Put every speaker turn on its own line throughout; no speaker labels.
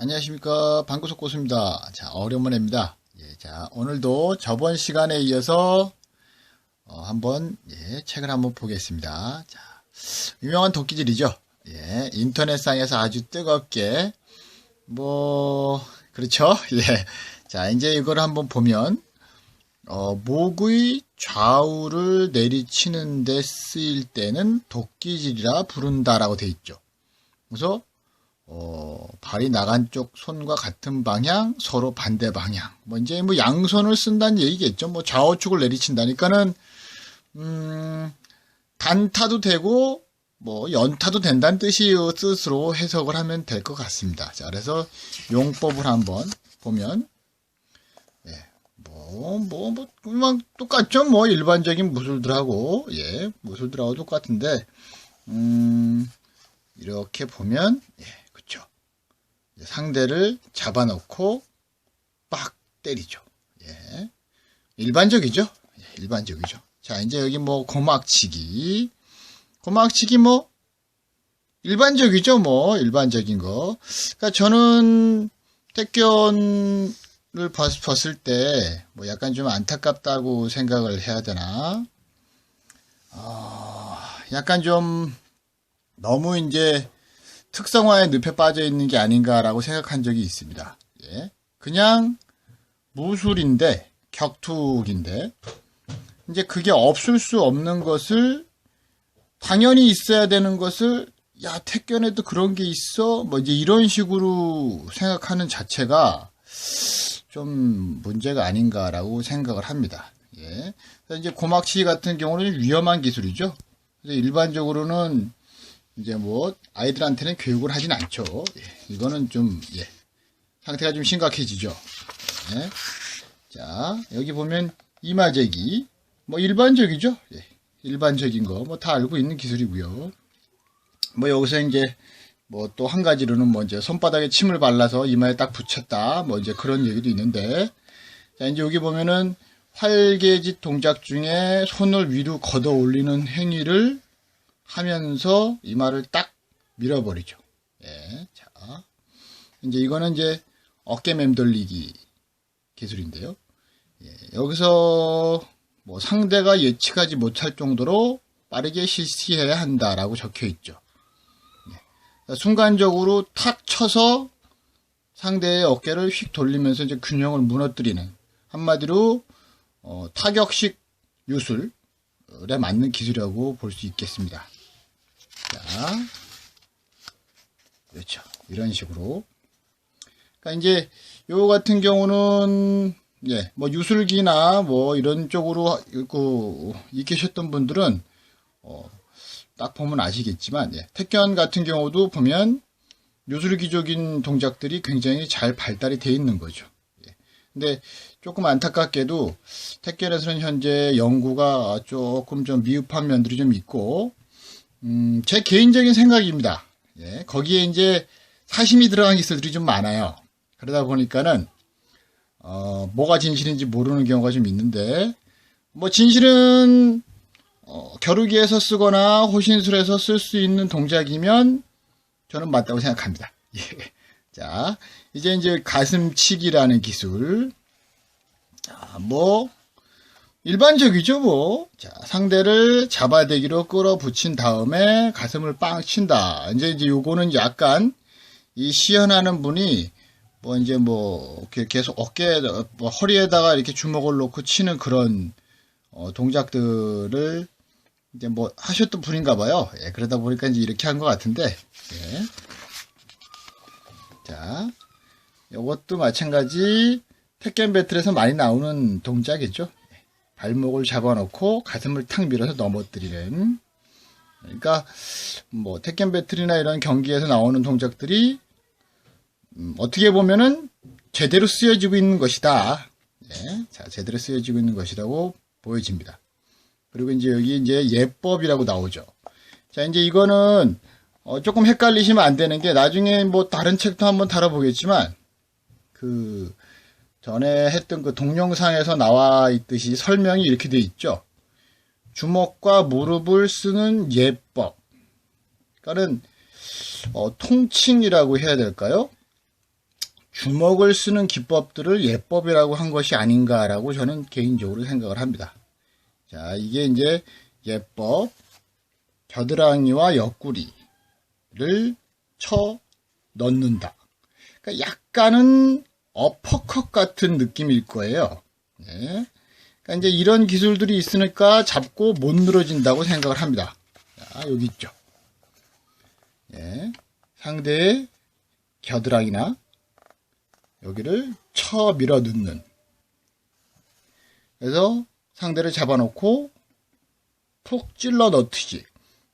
안녕하십니까 방구석 고수입니다. 자 어려운문입니다. 예, 자 오늘도 저번 시간에 이어서 어, 한번 예, 책을 한번 보겠습니다. 자 유명한 도끼질이죠. 예, 인터넷상에서 아주 뜨겁게 뭐 그렇죠. 예, 자 이제 이걸 한번 보면 어, 목의 좌우를 내리치는데 쓰일 때는 도끼질이라 부른다라고 돼 있죠. 그래서 어, 발이 나간 쪽 손과 같은 방향, 서로 반대 방향. 뭐 이제 뭐 양손을 쓴다는 얘기겠죠. 뭐 좌우축을 내리친다니까는 음, 단타도 되고 뭐 연타도 된다는 뜻이 뜻으로 해석을 하면 될 것 같습니다. 자, 그래서 용법을 한번 보면 예, 뭐뭐뭐 뭐, 뭐, 그 똑같죠. 뭐 일반적인 무술들하고 예, 무술들하고 똑같은데 음, 이렇게 보면 예. 상대를 잡아놓고 빡 때리죠. 예. 일반적이죠. 예, 일반적이죠. 자, 이제 여기 뭐 고막치기. 고막치기 뭐 일반적이죠. 뭐 일반적인 거. 그러니까 저는 택견을 봤을 때 뭐 약간 좀 안타깝다고 생각을 해야 되나? 어, 약간 좀 너무 이제 특성화의 늪에 빠져 있는 게 아닌가라고 생각한 적이 있습니다. 예. 그냥 무술인데 격투인데 기 이제 그게 없을 수 없는 것을 당연히 있어야 되는 것을 야 택견에도 그런 게 있어 뭐 이제 이런 식으로 생각하는 자체가 좀 문제가 아닌가라고 생각을 합니다. 예. 이제 고막치 같은 경우는 위험한 기술이죠. 일반적으로는 이제 뭐 아이들한테는 교육을 하진 않죠. 예, 이거는 좀 예, 상태가 좀 심각해지죠. 예. 자 여기 보면 이마재기뭐 일반적이죠. 예, 일반적인 거 뭐 다 알고 있는 기술이고요. 뭐 여기서 이제 뭐 또 한 가지로는 뭐 이제 손바닥에 침을 발라서 이마에 딱 붙였다 뭐 이제 그런 얘기도 있는데 자 이제 여기 보면은 활개짓 동작 중에 손을 위로 걷어 올리는 행위를 하면서 이마를 딱 밀어버리죠. 예, 자, 이제 이거는 이제 어깨 맴돌리기 기술인데요. 예, 여기서 뭐 상대가 예측하지 못할 정도로 빠르게 실시해야 한다라고 적혀 있죠. 예, 순간적으로 탁 쳐서 상대의 어깨를 휙 돌리면서 이제 균형을 무너뜨리는 한마디로 어, 타격식 유술에 맞는 기술이라고 볼 수 있겠습니다. 자, 그렇죠. 이런 식으로. 그러니까 이제 요 같은 경우는 예, 뭐 유술기나 뭐 이런 쪽으로 읽 그 익히셨던 분들은 어, 딱 보면 아시겠지만 예, 택견 같은 경우도 보면 유술기적인 동작들이 굉장히 잘 발달이 돼 있는 거죠. 예. 근데 조금 안타깝게도 택견에서는 현재 연구가 조금 좀 미흡한 면들이 좀 있고 음, 제 개인적인 생각입니다. 예, 거기에 이제 사심이 들어간 기술들이 좀 많아요. 그러다 보니까는 어, 뭐가 진실인지 모르는 경우가 좀 있는데 뭐 진실은 어, 겨루기에서 쓰거나 호신술에서 쓸 수 있는 동작이면 저는 맞다고 생각합니다. 예. 자, 이제 이제 가슴치기라는 기술. 자, 뭐 일반적이죠 뭐. 자, 상대를 잡아대기로 끌어붙인 다음에 가슴을 빵 친다. 이제 이제 요거는 약간 이 시연하는 분이 뭐 이제 뭐 이렇게 계속 어깨 뭐 허리에다가 이렇게 주먹을 놓고 치는 그런 어, 동작들을 이제 뭐 하셨던 분인가 봐요. 예, 그러다 보니까 이제 이렇게 한 것 같은데. 예. 자, 요것도 마찬가지 택견 배틀에서 많이 나오는 동작이죠. 발목을 잡아놓고 가슴을 탁 밀어서 넘어뜨리는 그러니까 뭐 택견 배틀이나 이런 경기에서 나오는 동작들이 음, 어떻게 보면은 제대로 쓰여지고 있는 것이다. 예, 자 제대로 쓰여지고 있는 것이라고 보여집니다. 그리고 이제 여기 이제 예법이라고 나오죠. 자 이제 이거는 어, 조금 헷갈리시면 안 되는 게 나중에 뭐 다른 책도 한번 다뤄보겠지만 그 전에 했던 그 동영상에서 나와 있듯이 설명이 이렇게 돼 있죠. 주먹과 무릎을 쓰는 예법. 그러니까는 어, 통칭이라고 해야 될까요? 주먹을 쓰는 기법들을 예법이라고 한 것이 아닌가라고 저는 개인적으로 생각을 합니다. 자, 이게 이제 예법, 겨드랑이와 옆구리를 쳐 넣는다. 그러니까 약간은 어퍼컷 같은 느낌일 거예요. 네. 그러니까 이제 이런 기술들이 있으니까 잡고 못 늘어진다고 생각을 합니다. 자, 여기 있죠. 네. 상대의 겨드랑이나 여기를 쳐 밀어 넣는 그래서 상대를 잡아놓고 푹 찔러 넣듯이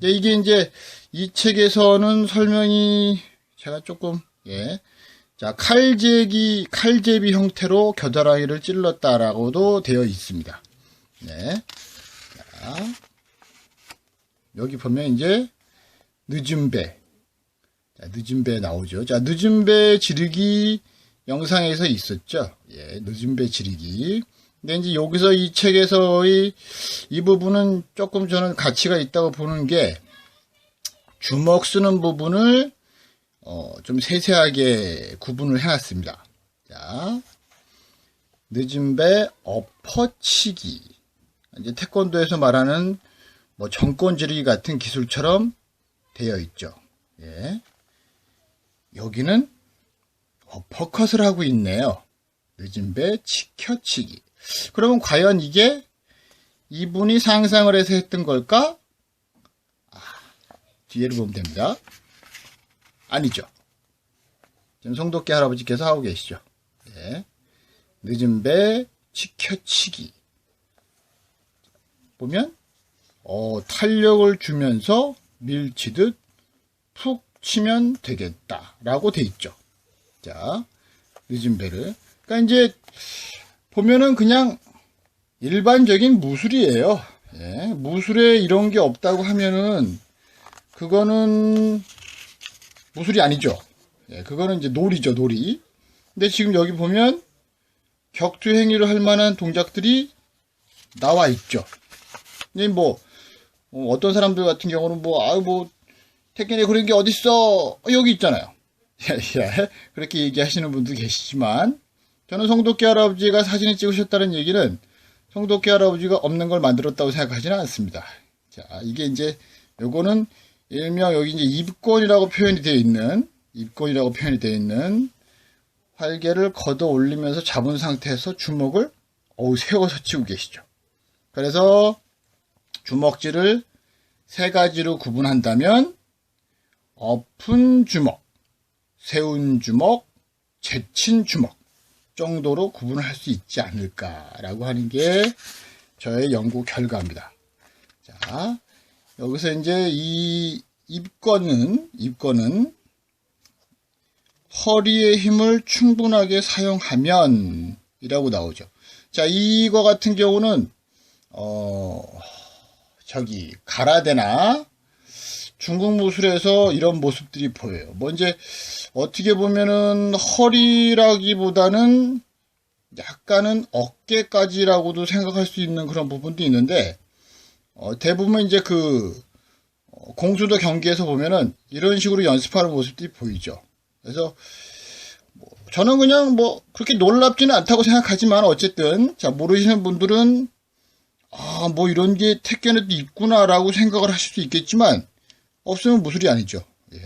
이게 이제 이 책에서는 설명이 제가 조금 예 자, 칼제기, 칼제비 형태로 겨드랑이를 찔렀다라고도 되어 있습니다. 네. 자, 여기 보면 이제 늦은 배. 자, 늦은 배 나오죠. 자, 늦은 배 지르기 영상에서 있었죠. 예, 늦은 배 지르기. 근데 이제 여기서 이 책에서의 이 부분은 조금 저는 가치가 있다고 보는 게 주먹 쓰는 부분을 어, 좀 세세하게 구분을 해놨습니다. 자, 늦은 배 엎어치기. 이제 태권도에서 말하는 뭐 정권지르기 같은 기술처럼 되어 있죠. 예. 여기는 어퍼컷을 하고 있네요. 늦은 배 치켜치기. 그러면 과연 이게 이분이 상상을 해서 했던 걸까? 아, 뒤에를 보면 됩니다. 아니죠. 지금 성도께 할아버지께서 하고 계시죠. 네. 늦은 배 치켜치기 보면 어, 탄력을 주면서 밀치듯 푹 치면 되겠다 라고 돼 있죠 자 늦은 배를 그러니까 이제 보면은 그냥 일반적인 무술이에요 예, 무술에 이런 게 없다고 하면은 그거는 무술이 아니죠. 예, 그거는 이제 놀이죠, 놀이. 근데 지금 여기 보면 격투 행위를 할 만한 동작들이 나와 있죠. 근데 뭐 어, 어떤 사람들 같은 경우는 뭐 아유 뭐 태권에 그런 게 어딨어 어, 여기 있잖아요. 예, 예, 그렇게 얘기하시는 분도 계시지만 저는 성도께 할아버지가 사진을 찍으셨다는 얘기는 성도께 할아버지가 없는 걸 만들었다고 생각하지는 않습니다. 자 이게 이제 요거는 일명 여기 이제 입권이라고 표현이 되어 있는 입권이라고 표현이 되어 있는 활개를 걷어 올리면서 잡은 상태에서 주먹을 어우 세워서 치고 계시죠. 그래서 주먹질을 세 가지로 구분한다면 엎은 주먹, 세운 주먹, 제친 주먹 정도로 구분을 할 수 있지 않을까라고 하는 게 저의 연구 결과입니다. 자, 여기서 이제 이 입건은 입건은 허리의 힘을 충분하게 사용하면 이라고 나오죠. 자 이거 같은 경우는 어 저기 가라데나 중국 무술에서 이런 모습들이 보여요. 먼저 뭐 어떻게 보면은 허리라기보다는 약간은 어깨까지라고도 생각할 수 있는 그런 부분도 있는데 어, 대부분 이제 그 어, 공수도 경기에서 보면은 이런 식으로 연습하는 모습들이 보이죠. 그래서 뭐 저는 그냥 뭐 그렇게 놀랍지는 않다고 생각하지만 어쨌든 자 모르시는 분들은 아 뭐 이런 게 택견에도 있구나라고 생각을 하실 수 있겠지만 없으면 무술이 아니죠. 예.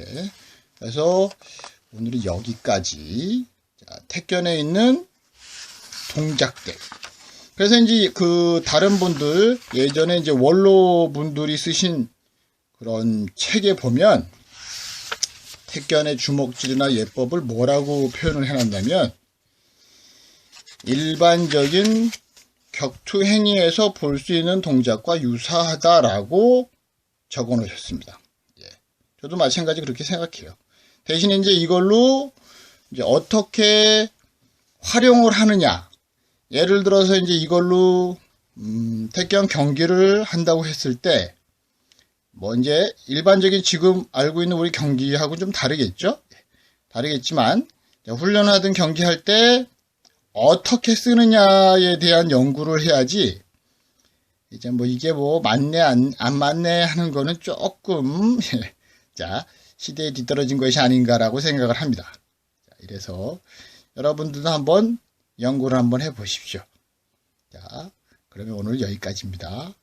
그래서 오늘은 여기까지 자, 택견에 있는 동작들 그래서 이제 그 다른 분들 예전에 이제 원로 분들이 쓰신 그런 책에 보면 택견의 주먹질이나 예법을 뭐라고 표현을 해놨냐면 일반적인 격투 행위에서 볼 수 있는 동작과 유사하다라고 적어 놓으셨습니다. 예. 저도 마찬가지 그렇게 생각해요. 대신 이제 이걸로 이제 어떻게 활용을 하느냐 예를 들어서 이제 이걸로 음, 태경 경기를 한다고 했을 때 뭐 이제 일반적인 지금 알고 있는 우리 경기하고 좀 다르겠죠? 다르겠지만 훈련하든 경기할 때 어떻게 쓰느냐에 대한 연구를 해야지 이제 뭐 이게 뭐 맞네 안, 안 맞네 하는 거는 조금 자 시대에 뒤떨어진 것이 아닌가라고 생각을 합니다. 자, 이래서 여러분들도 한번 연구를 한번 해보십시오. 자, 그러면 오늘 여기까지입니다.